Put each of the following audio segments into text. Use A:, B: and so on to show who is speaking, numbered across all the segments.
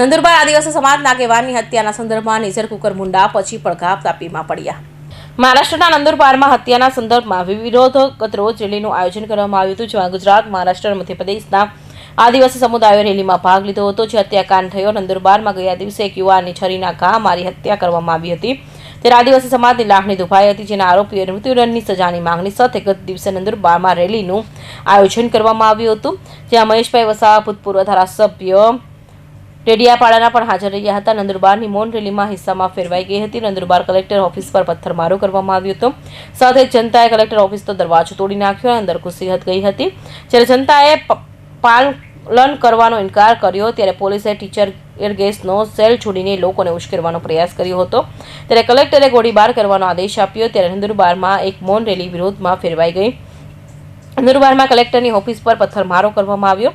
A: નંદુરબાર આદિવાસી સમાજના આગેવાનની હત્યાના સંદર્ભમાં નિઝર કુકર મુંડા પછી પડઘા તાપીમાં પડ્યા. મહારાષ્ટ્રના નંદુરબારમાં હત્યાના સંદર્ભમાં વિરોધ રોજ રેલીનું આયોજન કરવામાં આવ્યું હતું, જેમાં ગુજરાત, મહારાષ્ટ્ર, મધ્યપ્રદેશના આદિવાસી સમુદાયોએ રેલીમાં ભાગ લીધો હતો, જે હત્યાકાંડ થયો. નંદુરબારમાં ગયા દિવસે એક યુવાનની છરીના ઘા મારી હત્યા કરવામાં આવી હતી. ત્યારે આદિવાસી સમાજની લાગણી દુભાઈ હતી, જેના આરોપીએ મૃત્યુદંડની સજાની માંગણી સાથે ગત દિવસે નંદુરબારમાં રેલીનું આયોજન કરવામાં આવ્યું હતું, જ્યાં મહેશભાઈ વસાવા ભૂતપૂર્વ ધારાસભ્ય ડેડિયાપાડાના પણ હાજર રહ્યા હતા. નંદુરબારની મૌન રેલીમાં હિસ્સામાં ફેરવાઈ ગઈ હતી. નંદુરબાર કલેક્ટર ઓફિસ પર પથ્થરમારો કરવામાં આવ્યો હતો. સાથે જનતાએ કલેક્ટર ઓફિસનો દરવાજો તોડી નાખ્યો અને અંદર ઘૂસી ગઈ હતી. જ્યારે જનતાએ પાલન કરવાનો ઇનકાર કર્યો, ત્યારે પોલીસે ટીચર એર ગેસનો સેલ છોડીને લોકોને ઉશ્કેરવાનો પ્રયાસ કર્યો હતો. ત્યારે કલેક્ટરે ગોળીબાર કરવાનો આદેશ આપ્યો. ત્યારે નંદુરબારમાં એક મૌન રેલી વિરોધમાં ફેરવાઈ ગઈ. નંદુરબારમાં કલેક્ટરની ઓફિસ પર પથ્થરમારો કરવામાં આવ્યો.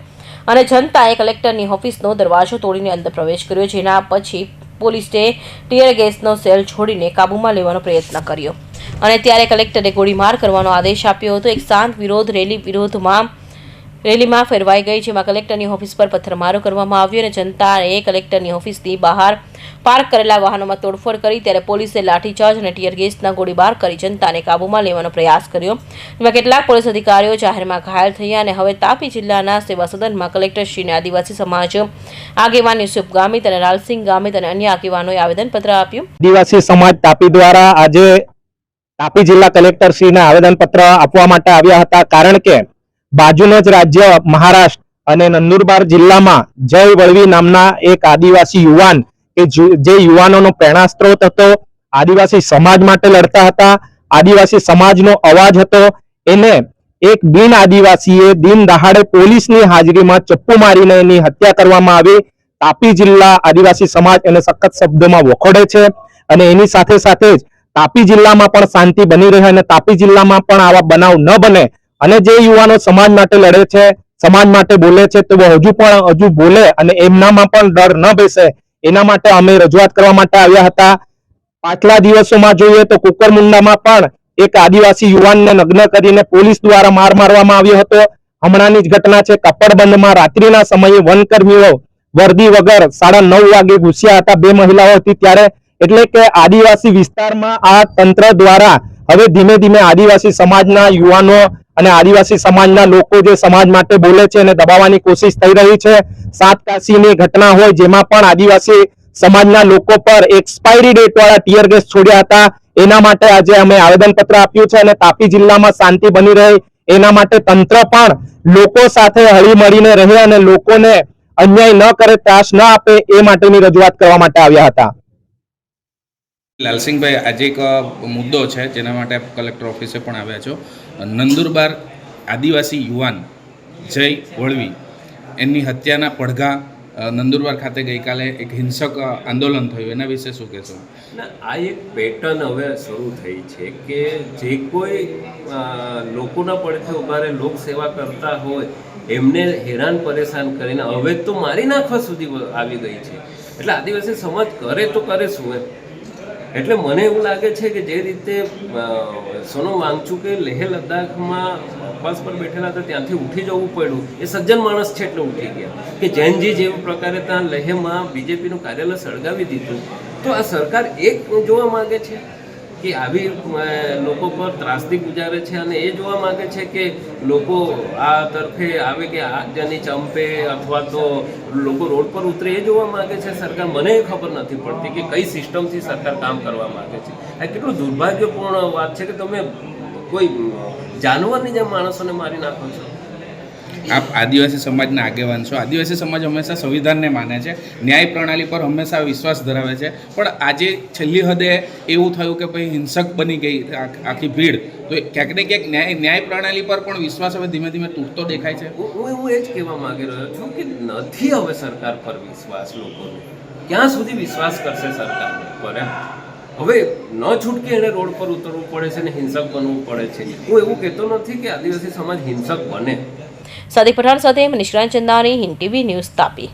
A: અને જનતાએ કલેક્ટરની ઓફિસનો દરવાજો તોડીને અંદર પ્રવેશ કર્યો, જેના પછી પોલીસે ટીયર ગેસનો સેલ છોડીને કાબૂમાં લેવાનો પ્રયત્ન કર્યો. અને ત્યારે કલેક્ટરે ગોળીમાર કરવાનો આદેશ આપ્યો હતો. એક શાંત વિરોધ, રેલી વિરોધમાં રેલીમાં ફેરવાઈ ગઈ, જેમાં કલેક્ટરની ઓફિસ પર પથ્થરમારો કરવામાં આવ્યો અને જનતાએ કલેક્ટરની ઓફિસની બહાર પાર્ક કરેલા વાહનોમાં તોડફોડ કરી, ત્યારે પોલીસે લાઠીચાર્જ અને ટીયર ગેસના ગોળીબાર કરી જનતાને કાબૂમાં લેવાનો પ્રયાસ કર્યો. જેમાં કેટલાક પોલીસ અધિકારીઓ જાહેરમાં ઘાયલ થયા અને હવે તાપી જિલ્લાના સેવા સદનમાં કલેક્ટરશ્રીને આદિવાસી સમાજ આગેવાન યુસુફ ગામિત અને લાલસિંહ ગામિત અને અન્ય આગેવાનોએ આવેદનપત્ર આપ્યું.
B: આદિવાસી સમાજ તાપી દ્વારા આજે તાપી જિલ્લા કલેક્ટર શ્રીને આવેદનપત્ર આપવા માટે આવ્યા હતા. કારણ કે બાજુનો જ રાજ્ય મહારાષ્ટ્ર અને નંદુરબાર જિલ્લામાં જય વળવી નામના એક આદિવાસી યુવાન કે જે યુવાનોનો પ્રેરણા સ્ત્રોત હતો, આદિવાસી સમાજ માટે લડતા હતા, આદિવાસી સમાજનો અવાજ હતો, એને એક બિન આદિવાસીએ દિન દહાડે પોલીસની હાજરીમાં ચપ્પુ મારીને એની હત્યા કરવામાં આવી. તાપી જિલ્લા આદિવાસી સમાજ એને સખત શબ્દોમાં વખોડે છે અને એની સાથે સાથે જ તાપી જિલ્લામાં પણ શાંતિ બની રહે અને તાપી જિલ્લામાં પણ આવા બનાવ ન બને અને જે યુવાનો સમાજ માટે લડે છે, સમાજ માટે બોલે છે, તો હજુ પણ હજુ બોલે અને એમનામાં પણ ડર ન બેસે. એના માટે અમે રજૂઆત કરવા માટે આવ્યા હતા. પાછલા દિવસોમાં જોઈએ તો કુકરમુંડામાં પણ એક આદિવાસી યુવાનને નગ્ન કરીને પોલીસ દ્વારા માર મારવામાં આવ્યો હતો. હમણાંની જ ઘટના છે, કપડબંધમાં રાત્રિના સમયે વનકર્મીઓ વર્દી વગર સાડા નવ વાગે ઘૂસ્યા હતા. બે મહિલાઓ હતી ત્યારે. એટલે કે આદિવાસી વિસ્તારમાં આ તંત્ર દ્વારા હવે ધીમે ધીમે આદિવાસી સમાજના યુવાનો અને આદિવાસી સમાજના લોકો જે સમાજ માટે બોલે છે એને દબાવવાની કોશિશ થઈ રહી છે સાત કાશીની ઘટના હોય જેમાં પણ આદિવાસી સમાજના લોકો પર એક્સપાયરી ડેટ વાળા ટીયર ગેસ છોડ્યા હતા. એના માટે આજે અમે આવેદનપત્ર આપ્યું છે અને તાપી જિલ્લામાં શાંતિ બની રહે. એના માટે તંત્ર પણ લોકો સાથે હળી મળીને રહે અને લોકોને અન્યાય ન કરે, ત્રાસ ન આપે એ માટેની રજૂઆત કરવા માટે આવ્યા હતા.
C: લાલસિંહભાઈ, આજે એક મુદ્દો છે જેના માટે કલેક્ટર ઓફિસે પણ આવ્યા છો. નંદુરબાર આદિવાસી યુવાન જય વળવી, એમની હત્યાના પડઘા નંદુરબાર ખાતે ગઈકાલે એક હિંસક આંદોલન થયું. એના વિશે શું કહેશો?
D: આ એક પેટર્ન હવે શરૂ થઈ છે કે જે કોઈ લોકોના પડખે ઊભા રહે, લોક સેવા કરતા હોય, એમને હેરાન પરેશાન કરીને, હવે તો મારી નાખવા સુધી આવી ગઈ છે. એટલે આદિવાસી સમાજ કરે તો કરે શું એમ? એટલે મને એવું લાગે છે કે જે રીતે સોનો સોનમ વાંગચુકે લેહ લદ્દાખમાં બસ પર બેઠેલા હતા, ત્યાંથી ઉઠી જવું પડ્યું. એ સજ્જન માણસ છે એટલે ઉઠી ગયા. કે જૈનજી જેવું પ્રકારે ત્યાં લેહમાં બીજેપીનું કાર્યાલય સળગાવી દીધું. તો આ સરકાર એક જોવા માગે છે? કે આવી લોકો પર ત્રાસદી ગુજારે છે અને એ જોવા માંગે છે કે લોકો આ તરફે આવે કે આ જની ચંપે અથવા તો લોકો રોડ પર ઉતરે એ જોવા માંગે છે. સરકાર મને ખબર નથી પડતી કે કઈ સિસ્ટમથી સરકાર કામ કરવા માંગે છે. આ કેટલું દુર્ભાગ્યપૂર્ણ વાત છે કે તમે કોઈ જાનવરની જેમ માણસોને મારી નાખો છો.
C: આપ આદિવાસી સમાજના આગેવાન છો. આદિવાસી સમાજ હંમેશા સંવિધાનને માને છે. ન્યાય પ્રણાલી પર હંમેશા વિશ્વાસ ધરાવે છે. પણ આજે છેલ્લી હદે એવું થયું કે ભાઈ હિંસક બની ગઈ આખી ભીડ. તો ક્યાંક ને ક્યાંક ન્યાય ન્યાય પ્રણાલી પર પણ વિશ્વાસ હવે ધીમે ધીમે તૂટતો દેખાય છે.
D: હું એવું એ જ કહેવા માંગી રહ્યો છું કે નથી હવે સરકાર પર વિશ્વાસ લોકોનો. ક્યાં સુધી વિશ્વાસ કરશે સરકાર પર હવે ન છૂટકે એને રોડ પર ઉતરવું પડે છે ને હિંસક બનવું પડે છે. હું એવું કહેતો નથી કે આદિવાસી સમાજ હિંસક બને.
A: સાદિક પઠાણ સાથે મનીષ ચંદાની હિન્દ ટીવી ન્યૂઝ તાપી.